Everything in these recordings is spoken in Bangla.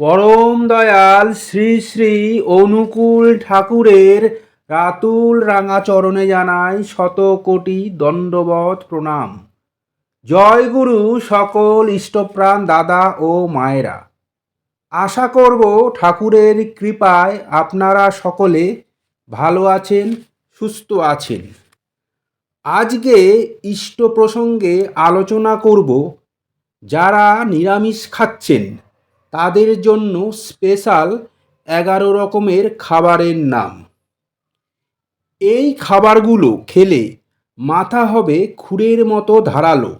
পরম দয়াল শ্রী শ্রী অনুকূল ঠাকুরের রাতুল রাঙা চরণে জানাই শত কোটি দণ্ডবত প্রণাম। জয় গুরু সকল ইষ্টপ্রাণ দাদা ও মায়েরা। আশা করব ঠাকুরের কৃপায় আপনারা সকলে ভালো আছেন, সুস্থ আছেন। আজকে ইষ্ট প্রসঙ্গে আলোচনা করব যারা নিরামিষ খাচ্ছেন। তাদের জন্য স্পেশাল এগারো রকমের খাবারের নাম। এই খাবারগুলো খেলে মাথা হবে খুরের মতো ধারালো,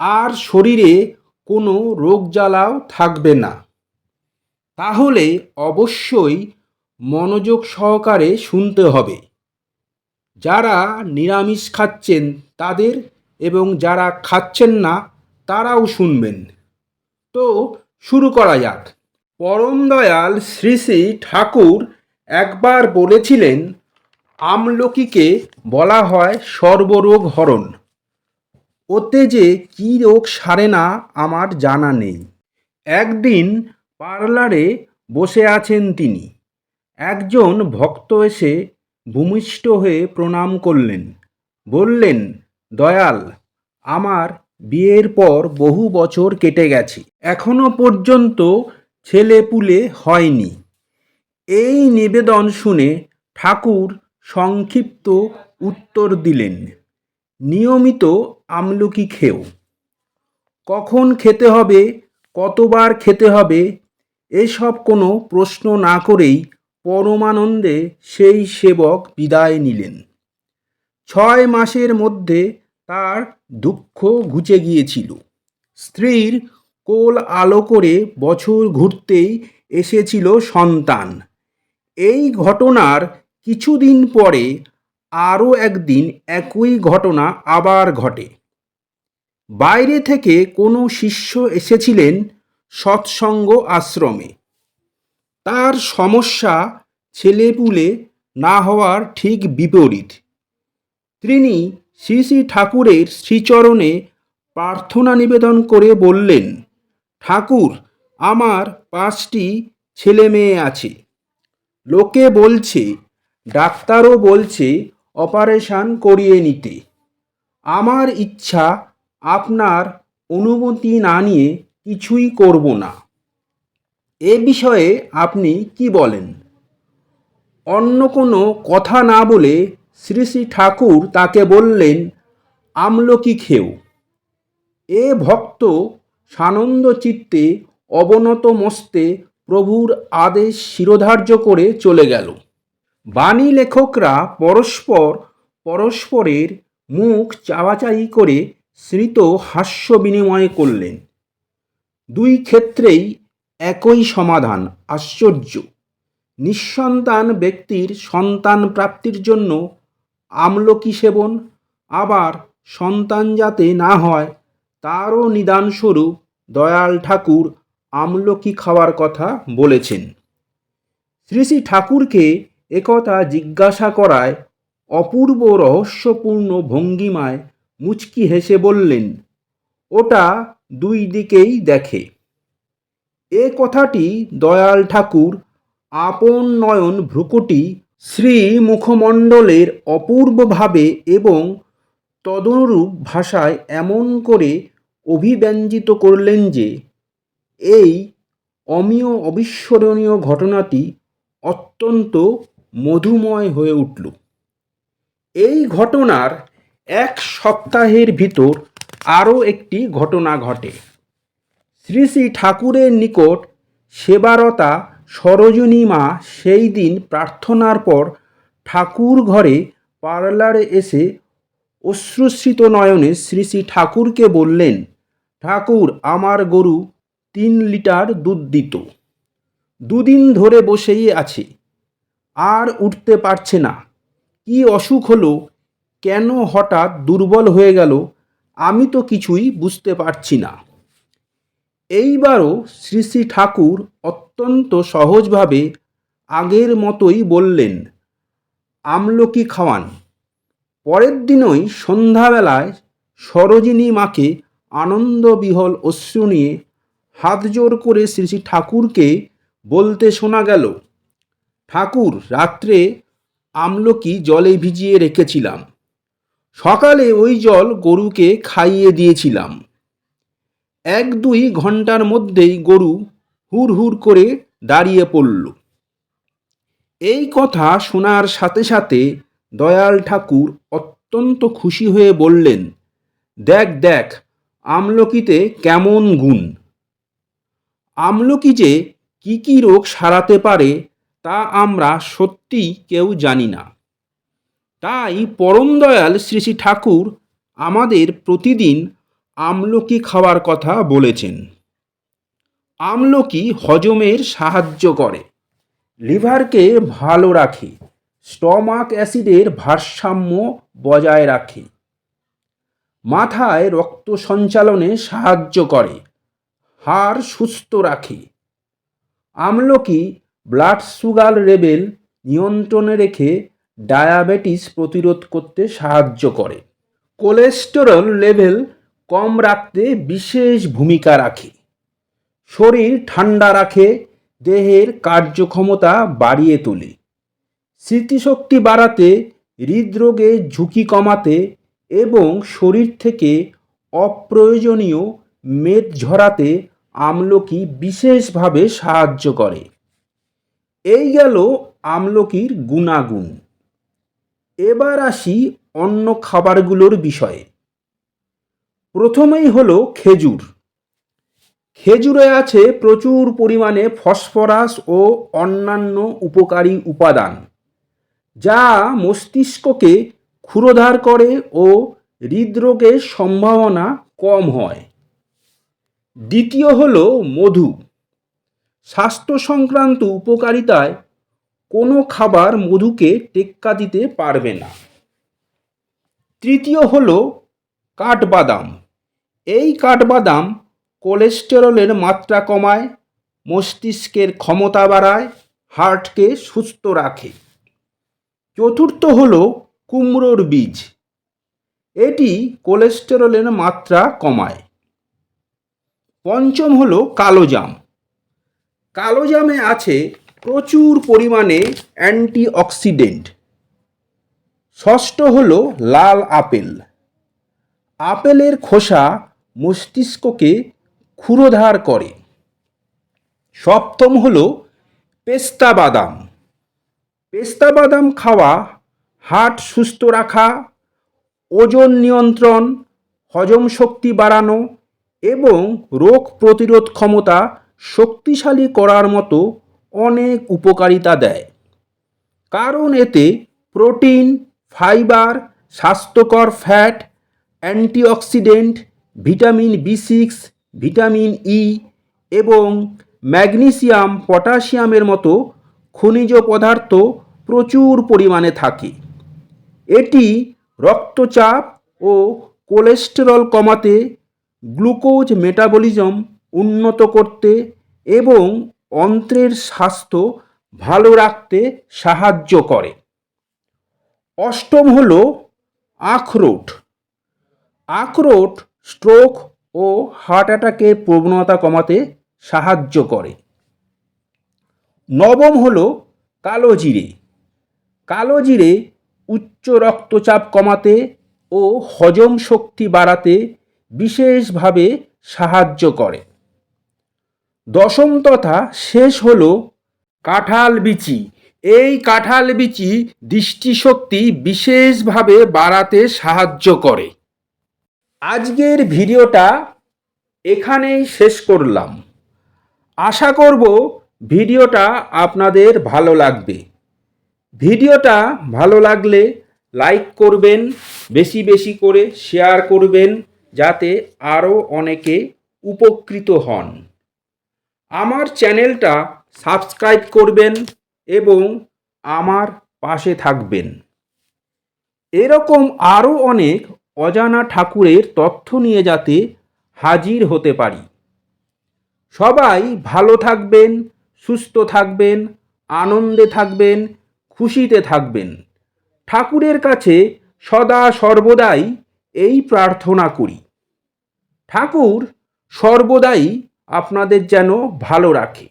আর শরীরে কোনো রোগ জ্বালাও থাকবে না। তাহলে অবশ্যই মনোযোগ সহকারে শুনতে হবে। যারা নিরামিষ খাচ্ছেন তাদের এবং যারা খাচ্ছেন না তারাও শুনবেন। তো শুরু করা যাক। পরম দয়াল শ্রী শ্রী ঠাকুর একবার বলেছিলেন, আমলকিকে বলা হয় সর্বরোগ হরণ। ওতে যে কী রোগ সারে না আমার জানা নেই। একদিন পার্লারে বসে আছেন তিনি। একজন ভক্ত এসে ভূমিষ্ঠ হয়ে প্রণাম করলেন। বললেন, দয়াল, আমার বিয়ের পর বহু বছর কেটে গেছে। এখনও পর্যন্ত ছেলে পুলে হয়নি। এই নিবেদন শুনে ঠাকুর সংক্ষিপ্ত উত্তর দিলেন, নিয়মিত আমলকি খেও। কখন খেতে হবে? কতবার খেতে হবে? এসব কোনো প্রশ্ন না করেই পরমানন্দে সেই সেবক বিদায় নিলেন। ছয় মাসের মধ্যে তার দুঃখ ঘুচে গিয়েছিল। স্ত্রীর কোল আলো করে বছর ঘুরতেই এসেছিল সন্তান। এই ঘটনার কিছুদিন পরে আরও একদিন একই ঘটনা আবার ঘটে। বাইরে থেকে কোনো শিষ্য এসেছিলেন সৎসঙ্গ আশ্রমে। তার সমস্যা ছেলেপুলে না হওয়ার ঠিক বিপরীত। তিনি শ্রী শ্রী ঠাকুরের শ্রীচরণে প্রার্থনা নিবেদন করে বললেন, ঠাকুর, আমার পাঁচটি ছেলে মেয়ে আছে। লোকে বলছে, ডাক্তারও বলছে, অপারেশান করিয়ে নিতে। আমার ইচ্ছা, আপনার অনুমতি না নিয়ে কিছুই করব না। এ বিষয়ে আপনি কি বলেন? অন্য কোনো কথা না বলে শ্রী শ্রী ঠাকুর তাকে বললেন, আমলকি খেও। এ ভক্ত সানন্দ চিত্তে অবনত মস্তে প্রভুর আদেশ শিরোধার্য করে চলে গেল। বাণী লেখকরা পরস্পর পরস্পরের মুখ চাওয়াচাই করে স্মৃত হাস্য বিনিময় করলেন। দুই ক্ষেত্রেই একই সমাধান, আশ্চর্য। নিঃসন্তান ব্যক্তির সন্তান প্রাপ্তির জন্য আমলকি সেবন, আবার সন্তান যাতে না হয়, তারও নিদানস্বরূপ দয়াল ঠাকুর আমলকি খাওয়ার কথা বলেছেন। শ্রী শ্রী ঠাকুরকে একথা জিজ্ঞাসা করায় অপূর্ব রহস্যপূর্ণ ভঙ্গিমায় মুচকি হেসে বললেন, ওটা দুই দিকেই দেখে। এ কথাটি দয়াল ঠাকুর আপন নয়ন ভ্রুকুটি শ্রী মুখমণ্ডলের অপূর্বভাবে এবং তদনুরূপ ভাষায় এমন করে অভিব্যঞ্জিত করলেন যে, এই অমীয় অবিস্মরণীয় ঘটনাটি অত্যন্ত মধুময় হয়ে উঠল। এই ঘটনার এক সপ্তাহের ভিতর আরও একটি ঘটনা ঘটে। শ্রী শ্রী ঠাকুরের নিকট সেবারতা সরোজিনী মা সেই দিন প্রার্থনার পর ঠাকুর ঘরে পার্লারে এসে অশ্রুস্রিত নয়নে শ্রী শ্রী ঠাকুরকে বললেন, ঠাকুর, আমার গরু তিন লিটার দুধ দিত। দুদিন ধরে বসেই আছে। আর উঠতে পারছে না। কি অসুখ হলো? কেন হঠাৎ দুর্বল হয়ে গেল? আমি তো কিছুই বুঝতে পারছি না। এইবারও শ্রী শ্রী ঠাকুর অত্যন্ত সহজভাবে আগের মতোই বললেন, আমলকি খাওয়ান। পরের দিনই সন্ধ্যাবেলায় সরোজিনী মাকে আনন্দবিহল অশ্রু নিয়ে হাত জোর করে শ্রী শ্রী ঠাকুরকে বলতে শোনা গেল, ঠাকুর, রাত্রে আমলকি জলে ভিজিয়ে রেখেছিলাম। সকালে ওই জল গরুকে খাইয়ে দিয়েছিলাম। এক দুই ঘণ্টার মধ্যেই গরু হুর হুর করে দাঁড়িয়ে পড়ল। এই কথা শোনার সাথে সাথে দয়াল ঠাকুর অত্যন্ত খুশি হয়ে বললেন, দেখ দেখ, আমলকিতে কেমন গুণ। আমলকি যে কি কি রোগ সারাতে পারে তা আমরা সত্যিই কেউ জানি না। তাই পরম দয়াল শ্রী শ্রী ঠাকুর আমাদের প্রতিদিন আমলকি খাওয়ার কথা বলেছেন। আমলকি হজমের সাহায্য করে। লিভারকে ভালো রাখে। স্টমাক অ্যাসিডের ভারসাম্য বজায় রাখে। মাথায় রক্ত সঞ্চালনে সাহায্য করে। হাড় সুস্থ রাখে। আমলকি ব্লাড সুগার লেভেল নিয়ন্ত্রণে রেখে ডায়াবেটিস প্রতিরোধ করতে সাহায্য করে। কোলেস্টেরল লেভেল কম রাখতে বিশেষ ভূমিকা রাখে। শরীর ঠান্ডা রাখে, দেহের কার্যক্ষমতা বাড়িয়ে তোলে। স্মৃতিশক্তি বাড়াতে হৃদরোগের ঝুঁকি কমাতে এবং শরীর থেকে অপ্রয়োজনীয় মেদ ঝরাতে আমলকি বিশেষভাবে সাহায্য করে। এই গেল আমলকির গুণাগুণ। এবার আসি অন্য খাবারগুলোর বিষয়ে। প্রথমেই হলো খেজুর। খেজুরে আছে প্রচুর পরিমাণে ফসফরাস ও অন্যান্য উপকারী উপাদান, যা মস্তিষ্ককে ক্ষুরোধার করে ও হৃদরোগের সম্ভাবনা কম হয়। দ্বিতীয় হল মধু। স্বাস্থ্য সংক্রান্ত উপকারিতায় কোনো খাবার মধুকে টেক্কা দিতে পারবে না। তৃতীয় হল কাঠবাদাম। এই কাঠবাদাম কোলেস্টেরলের মাত্রা কমায়, মস্তিষ্কের ক্ষমতা বাড়ায়, হার্টকে সুস্থ রাখে। চতুর্থ হল কুমড়োর বীজ। এটি কোলেস্টেরলের মাত্রা কমায়। পঞ্চম হল কালোজাম। কালোজামে আছে প্রচুর পরিমাণে অ্যান্টিঅক্সিডেন্ট। ষষ্ঠ হল লাল আপেল। আপেলের খোসা মস্তিষ্ককে ক্ষুরোধার করে। সপ্তম হল পেস্তা বাদাম। পেস্তা বাদাম খাওয়া হার্ট সুস্থ রাখা, ওজন নিয়ন্ত্রণ, হজম শক্তি বাড়ানো এবং রোগ প্রতিরোধ ক্ষমতা শক্তিশালী করার মতো অনেক উপকারিতা দেয়। কারণ এতে প্রোটিন, ফাইবার, স্বাস্থ্যকর fat, antioxidant vitamin B six, vitamin E এবং ম্যাগনেসিয়াম পটাশিয়ামের মতো খনিজ পদার্থ প্রচুর পরিমাণে থাকে। এটি রক্তচাপ ও কোলেস্টেরল কমাতে গ্লুকোজ মেটাবলিজম উন্নত করতে এবং অন্ত্রের স্বাস্থ্য ভালো রাখতে সাহায্য করে। অষ্টম হল আখরোট। আখরোট স্ট্রোক ও হার্ট অ্যাটাকের প্রবণতা কমাতে সাহায্য করে। নবম হল কালো জিরে। কালো জিরে উচ্চ রক্তচাপ কমাতে ও হজম শক্তি বাড়াতে বিশেষভাবে সাহায্য করে। দশম তথা শেষ হল কাঁঠাল বিচি। এই কাঁঠাল বিচি দৃষ্টিশক্তি বিশেষভাবে বাড়াতে সাহায্য করে। আজকের ভিডিওটা এখানেই শেষ করলাম। আশা করব ভিডিওটা আপনাদের ভালো লাগবে। ভিডিওটা ভালো লাগলে লাইক করবেন, বেশি বেশি করে শেয়ার করবেন, যাতে আরও অনেকে উপকৃত হন। আমার চ্যানেলটা সাবস্ক্রাইব করবেন এবং আমার পাশে থাকবেন। এরকম আরও অনেক অজানা ঠাকুরের তথ্য নিয়ে যাতে হাজির হতে পারি। সবাই ভালো থাকবেন, সুস্থ থাকবেন, আনন্দে থাকবেন, খুশিতে থাকবেন। ঠাকুরের কাছে সদা সর্বদাই এই প্রার্থনা করি। ঠাকুর সর্বদাই আপনাদের যেন ভালো রাখে।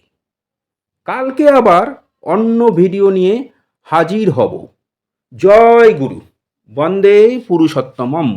কালকে আবার অন্য ভিডিও নিয়ে হাজির হব। জয় গুরু। বন্দে পুরুষোত্তমম।